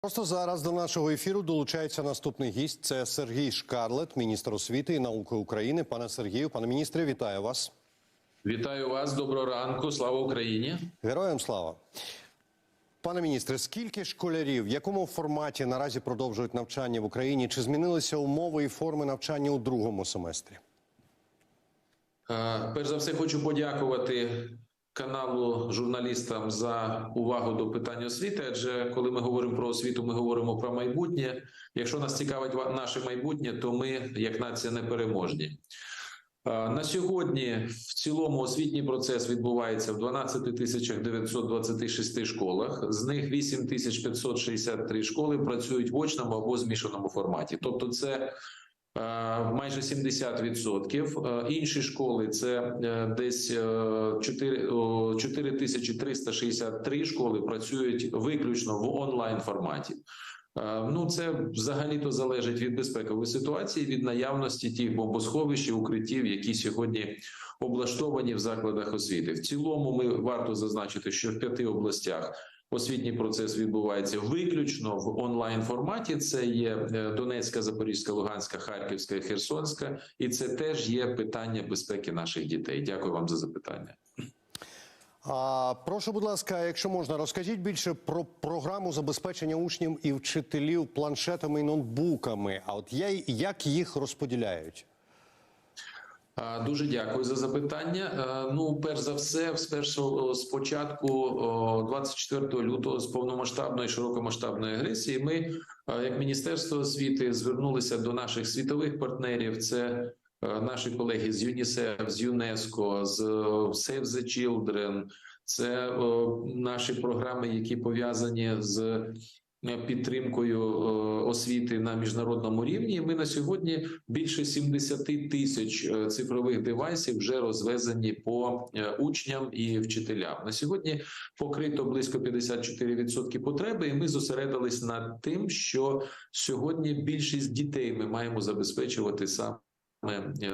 Просто зараз до нашого ефіру долучається наступний гість. Це Сергій Шкарлет, міністр освіти і науки України. Пане Сергію, пане міністре, вітаю вас. Вітаю вас, доброго ранку, слава Україні. Героям слава. Пане міністре, скільки школярів, в якому форматі наразі продовжують навчання в Україні? Чи змінилися умови і форми навчання у другому семестрі? Е, Перш за все, хочу подякувати каналу журналістам за увагу до питань освіти. Адже коли ми говоримо про освіту, ми говоримо про майбутнє. Якщо нас цікавить наше майбутнє, то ми, як нація, непереможні. Е, На сьогодні в цілому освітній процес відбувається в 12 тисячах 926 школах. З них 8 тисяч 563 школи працюють в очному або змішаному форматі. Тобто, це майже 70%. Е, Інші школи це е, десь е, 4, о, 4363 школи працюють виключно в онлайн форматі. Е, Ну, це взагалі-то залежить від безпекової ситуації, від наявності тих бомбосховищ і укриттів, які сьогодні облаштовані в закладах освіти. В цілому, ми варто зазначити, що в п'яти областях освітній процес відбувається виключно в онлайн форматі. Це є е, Донецька, Запорізька, Луганська, Харківська Херсонська, і це теж є питання безпеки наших дітей. Дякую вам за запитання. А прошу, будь ласка, якщо можна, розкажіть більше про програму забезпечення учнів і вчителів планшетами і ноутбуками. А от я, як їх розподіляють? Дуже дякую за запитання. Ну, перш за все, спершу з початку о, 24 лютого з повномасштабної широкомасштабної агресії, ми, як Міністерство освіти, звернулися до наших світових партнерів. Це наші колеги з ЮНІСЕФ, з ЮНЕСКО, з Save the Children. Це наші програми, які пов'язані з підтримкою е, освіти на міжнародному рівні. Ми на сьогодні більше 70 тисяч е, цифрових девайсів вже розвезені по е, учням і вчителям. На сьогодні покрито близько 54% потреби, і ми зосередились над тим, що сьогодні більшість дітей ми маємо забезпечувати саме. е,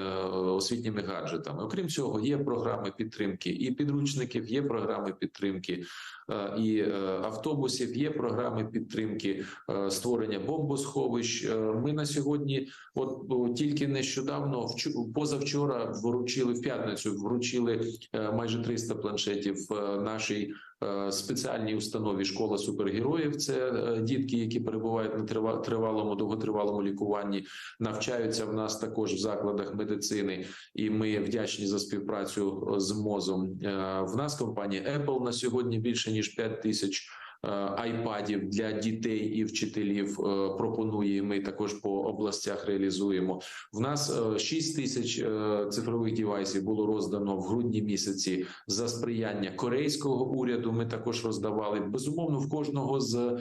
Освітніми гаджетами, окрім цього, є програми підтримки і підручників, є програми підтримки е, і е, автобусів, є програми підтримки е, створення бомбосховищ. Е, Ми на сьогодні, от тільки нещодавно, позавчора, вручили в п'ятницю, вручили е, майже 300 планшетів е, нашій е, спеціальній установі школа супергероїв. Це е, дітки, які перебувають на трива- тривалому довготривалому лікуванні, навчаються в нас також в закладах медицини, і ми вдячні за співпрацю е, з МОЗом. Е, В нас компанія Apple на сьогодні більше ніж 5 тисяч. е, Айпадів для дітей і вчителів е, пропонує. Ми також по областях реалізуємо. В нас е, 6 тисяч е, цифрових девайсів було роздано в грудні місяці за сприяння корейського уряду. Ми також роздавали безумовно в кожного з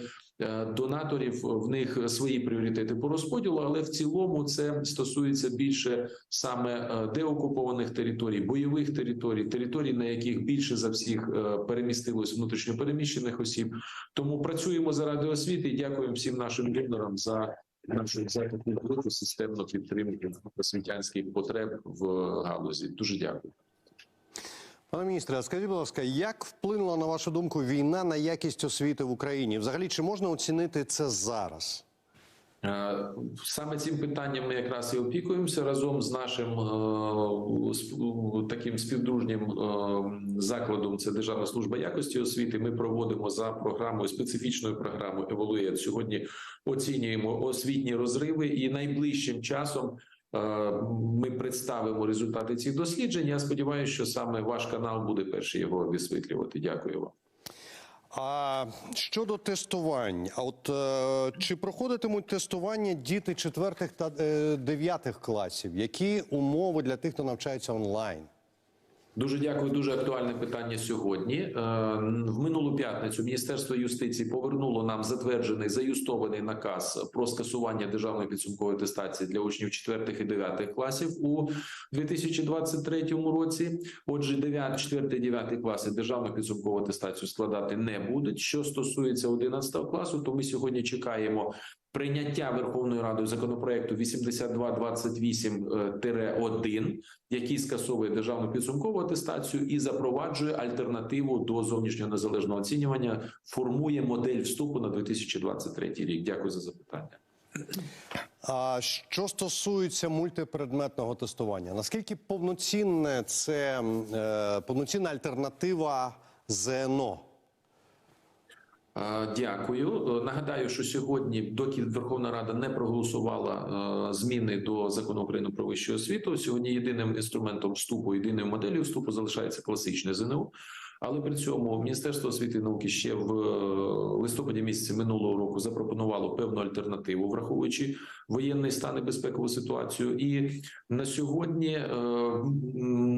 донаторів. В них свої пріоритети по розподілу, але в цілому це стосується більше саме е, деокупованих територій, бойових територій, територій, на яких більше за всіх е, перемістилось внутрішньопереміщених осіб. Тому працюємо заради освіти дякуємо всім нашим донорам за нашу західну групу системну підтримку освітянських потреб в галузі. Дуже дякую. Пане міністре, скажіть, будь ласка, як вплинула на вашу думку війна на якість освіти в Україні? Взагалі, чи можна оцінити це зараз? Е, Саме цим питанням ми якраз і опікуємося разом з нашим е, таким співдружнім е, закладом. Це Державна служба якості освіти. Ми проводимо за програмою специфічною програмою Еволуєт. Сьогодні оцінюємо освітні розриви, і найближчим часом ми представимо результати цих досліджень. Я сподіваюся, що саме ваш канал буде перший його висвітлювати. Дякую вам. А щодо тестувань, а от е, чи проходитимуть тестування діти четвертих та е, дев'ятих класів? Які умови для тих, хто навчається онлайн? Дуже дякую. Дуже актуальне питання сьогодні. Е, В минулу п'ятницю Міністерство юстиції повернуло нам затверджений заюстований наказ про скасування державної підсумкової атестації для учнів 4 і 9 класів у 2023 році. Отже, 9, 4, 9 класи державну підсумкову атестацію складати не будуть. Що стосується 11 класу, то ми сьогодні чекаємо прийняття Верховною Радою законопроекту 8228-1, який скасовує державну підсумкову атестацію і запроваджує альтернативу до зовнішнього незалежного оцінювання, формує модель вступу на 2023 рік. Дякую за запитання. А що стосується мультипредметного тестування, наскільки повноцінне це е, повноцінна альтернатива ЗНО? Е, Дякую. Е, Нагадаю, що сьогодні, доки Верховна Рада не проголосувала е, зміни до закону України про вищу освіту, сьогодні єдиним інструментом вступу, єдиною моделлю вступу залишається класичне ЗНО. Але при цьому Міністерство освіти і науки ще в е, листопаді місяці минулого року запропонувало певну альтернативу, враховуючи воєнний стан і безпекову ситуацію. І на сьогодні е,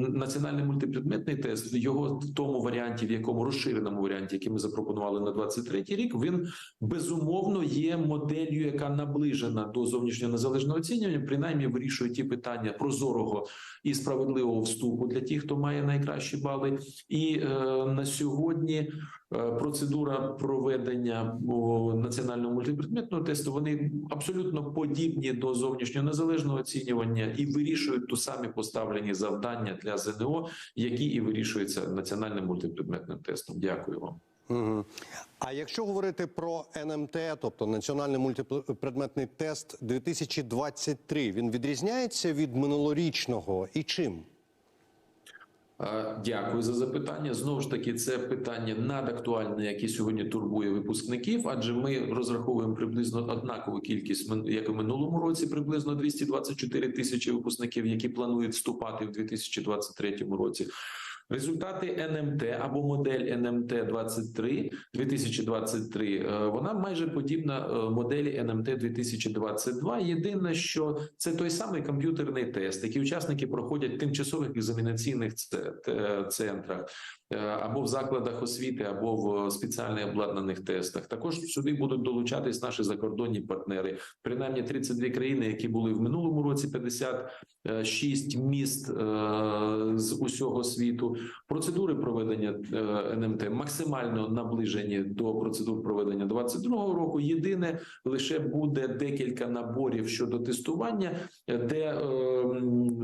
національний мультипредметний тест його в тому варіанті, в якому розширеному варіанті, який ми запропонували на 23-й рік, він безумовно є моделлю, яка наближена до зовнішнього незалежного оцінювання, принаймні вирішує ті питання прозорого і справедливого вступу для тих, хто має найкращі бали. І е, на сьогодні е, процедура проведення національного мультипредметного тесту вони абсолютно подібні до зовнішнього незалежного оцінювання і вирішують ту самі поставлені завдання для ЗНО, які і вирішуються національним мультипредметним тестом. Дякую вам. Угу. А якщо говорити про НМТ, тобто національний мультипредметний тест 2023, він відрізняється від минулорічного і чим? Дякую за запитання. Знову ж таки, це питання надактуальне, яке сьогодні турбує випускників, адже ми розраховуємо приблизно однакову кількість, як і в минулому році, приблизно 224 тисячі випускників, які планують вступати в 2023 році. Результати НМТ або модель НМТ 23 2023, е, вона майже подібна е, моделі НМТ 2022. Єдине, що це той самий комп'ютерний тест, який учасники проходять в тимчасових екзаменаційних це- центрах е, або в закладах освіти, або в спеціально обладнаних тестах. Також сюди будуть долучатись наші закордонні партнери. Принаймні 32 країни, які були в минулому році, 56 міст е, з усього світу. Процедури проведення е, НМТ максимально наближені до процедур проведення 22-го року. Єдине лише буде декілька наборів щодо тестування, е, де е,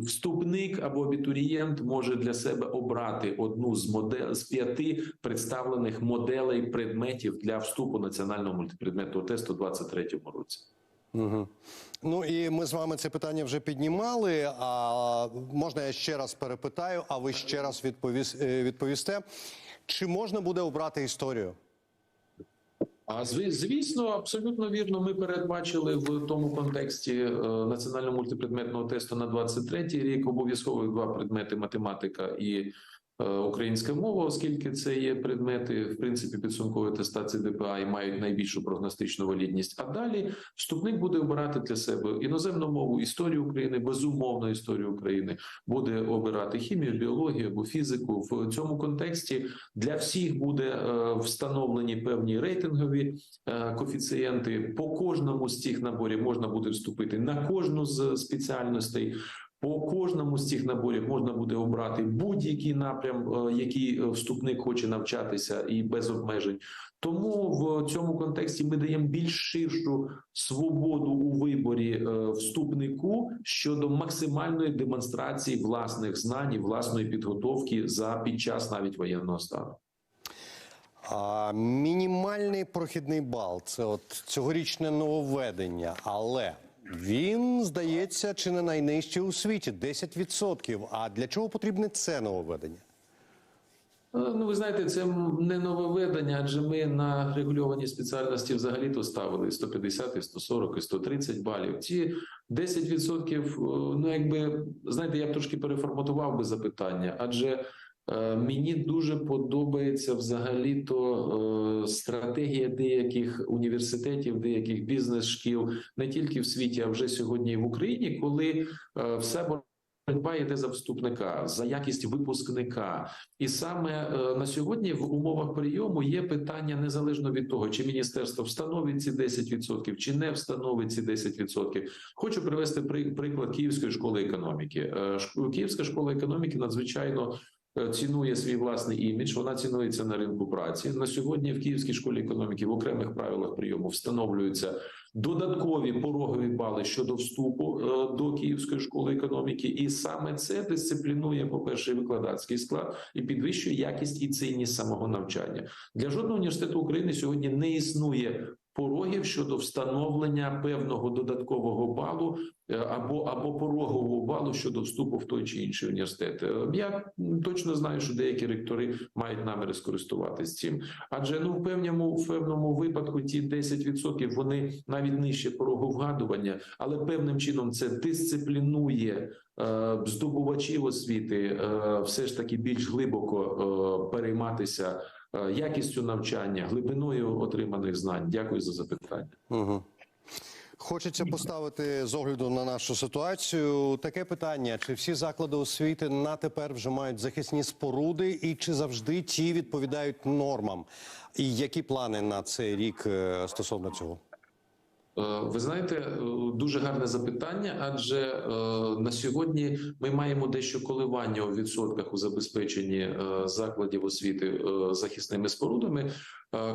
вступник або абітурієнт може для себе обрати одну з модель з п'яти представлених моделей предметів для вступу національного мультипредметного тесту у 23-му році. Угу. Ну і ми з вами це питання вже піднімали. А можна я ще раз перепитаю, а ви ще раз відповіс, е, відповісте. Чи можна буде обрати історію? А звісно, абсолютно вірно. Ми передбачили в тому контексті е, національного мультипредметного тесту на 23-й рік обов'язково два предмети математика і українська мова, оскільки це є предмети в принципі підсумкової атестації ДПА і мають найбільшу прогностичну валідність. А далі вступник буде обирати для себе іноземну мову, історію України, безумовно історію України, буде обирати хімію, біологію або фізику. В цьому контексті для всіх буде е, встановлені певні рейтингові е, коефіцієнти. По кожному з цих наборів можна буде вступити на кожну з спеціальностей. По кожному з цих наборів можна буде обрати будь-який напрям, е, який е, вступник хоче навчатися, і без обмежень. Тому в цьому контексті ми даємо більш ширшу свободу у виборі е, вступнику щодо максимальної демонстрації власних знань і власної підготовки за під час навіть воєнного стану. А, мінімальний прохідний бал це от цьогорічне нововведення, але він здається чи не найнижчий у світі 10%. А для чого потрібне це нововведення? Е, Ну, ви знаєте, це не нововведення, адже ми на регульовані спеціальності взагалі то ставили 150, і 140, і 130 балів. Ці 10%, е, ну якби знаєте, я б трошки переформатував би запитання, адже мені дуже подобається взагалі то е, стратегія деяких університетів, деяких бізнес-шкіл не тільки в світі, а вже сьогодні і в Україні, коли е, все Боротьба йде за вступника, за якість випускника, і саме е, на сьогодні в умовах прийому є питання незалежно від того, чи міністерство встановить ці 10%, чи не встановить ці 10%. Хочу привести при- приклад Київської школи економіки. Е, Київська школа економіки надзвичайно е, цінує свій власний імідж. Вона цінується на ринку праці. На сьогодні в Київській школі економіки в окремих правилах прийому встановлюються додаткові порогові бали щодо вступу е, до Київської школи економіки, і саме це дисциплінує, по перше, викладацький склад і підвищує якість і цінність самого навчання. Для жодного університету України сьогодні не існує порогів щодо встановлення певного додаткового балу е, або або порогового балу щодо вступу в той чи інший університет. Е, Я точно знаю, що деякі ректори мають наміри скористуватись цим, адже ну в певному в певному випадку ті 10% вони навіть нижче порогу вгадування, але певним чином це дисциплінує е, здобувачів освіти все ж таки більш глибоко перейматися якістю навчання, глибиною отриманих знань. Дякую за запитання. Угу. Хочеться поставити з огляду на нашу ситуацію таке питання: чи всі заклади освіти на тепер вже мають захисні споруди, і чи завжди ті відповідають нормам? І які плани на цей рік е, стосовно цього? Е, Ви знаєте, е, дуже гарне запитання, адже е, на сьогодні ми маємо дещо коливання у відсотках у забезпеченні закладів освіти захисними спорудами.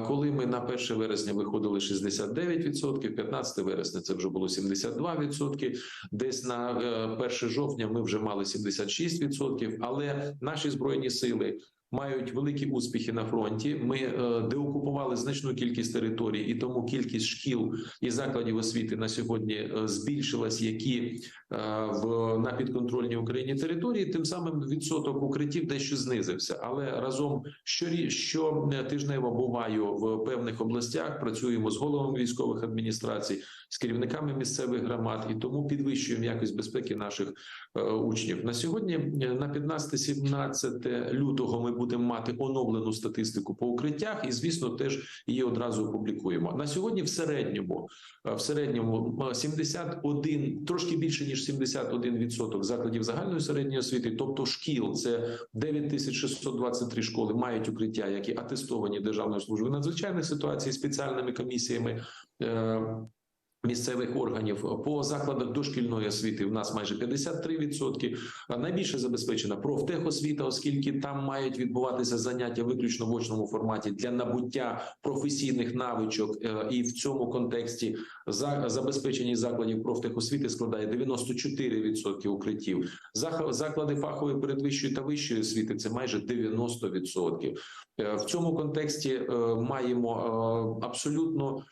Коли ми на 1 вересня виходили 69%, 15 вересня це вже було 72%, десь на е, 1 жовтня ми вже мали 76%, але наші збройні сили мають великі успіхи на фронті. Ми е, деокупували значну кількість територій, і тому кількість шкіл і закладів освіти на сьогодні е, збільшилась, які е, в на підконтрольній Україні території. Тим самим відсоток укриттів дещо знизився. Але разом щорі, щотижнево буваю в певних областях. Працюємо з головами військових адміністрацій, з керівниками місцевих громад, і тому підвищуємо якість безпеки наших учнів. На сьогодні на 15-17 лютого ми будемо мати оновлену статистику по укриттях, і звісно, теж її одразу опублікуємо. На сьогодні в середньому е, в середньому е, 71, трошки більше ніж 71% закладів загальної середньої освіти, тобто шкіл, це 9623 школи, мають укриття, які атестовані Державною службою надзвичайних ситуацій спеціальними комісіями. Місцевих органів по закладах дошкільної освіти у нас майже 53%. А Найбільше забезпечена профтехосвіта, оскільки там мають відбуватися заняття виключно в очному форматі для набуття професійних навичок. Е, І в цьому контексті за забезпеченість закладів профтехосвіти складає 94% укриттів. Заклади фахової передвищої та вищої освіти це майже 90%. Е, В цьому контексті е, маємо абсолютно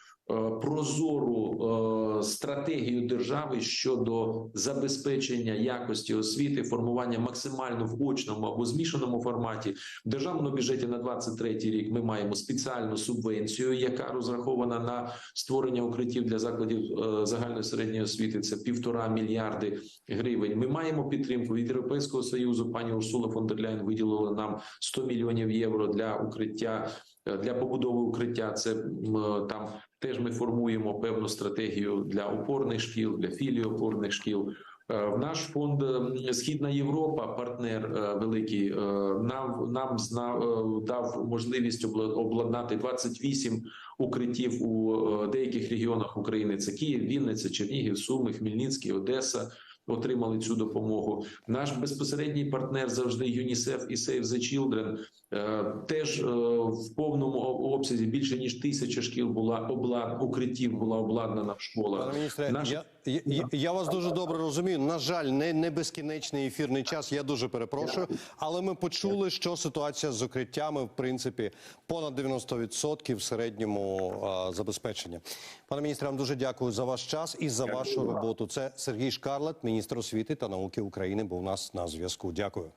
прозору е, стратегію держави щодо забезпечення якості освіти, формування максимально в очному або змішаному форматі. В державному бюджеті на 23 рік ми маємо спеціальну субвенцію, яка розрахована на створення укриттів для закладів е, загальної середньої освіти. Це півтора мільярди гривень. Ми маємо підтримку від Європейського союзу. Пані Урсула фон дер Ляйн виділила нам 100 мільйонів євро для укриття е, для побудови укриття. Це е, там теж ми формуємо певну стратегію для опорних шкіл, для філій опорних шкіл. Е, В наш фонд е, Східна Європа, партнер е, великий, е, нам нам зна, е, дав можливість обла- обладнати 28 укриттів у деяких регіонах України. Це Київ, Вінниця, Чернігів, Суми, Хмельницький, Одеса. Отримали цю допомогу. Наш безпосередній партнер завжди ЮНІСЕФ і Save the Children е, теж е, в повному обсязі більше ніж тисяча шкіл була облад укриттів була обладнана в школах. Пане міністре, Наш- я, я, я- вас дуже добре розумію. На жаль, не, не безкінечний ефірний час. Я дуже перепрошую. Але ми почули, що ситуація з укриттями, в принципі, понад 90% в середньому а, забезпечення. Пане міністре, вам дуже дякую за ваш час і за вашу роботу. Це Сергій Шкарлет, міністр освіти та науки України, був у нас на зв'язку. Дякую.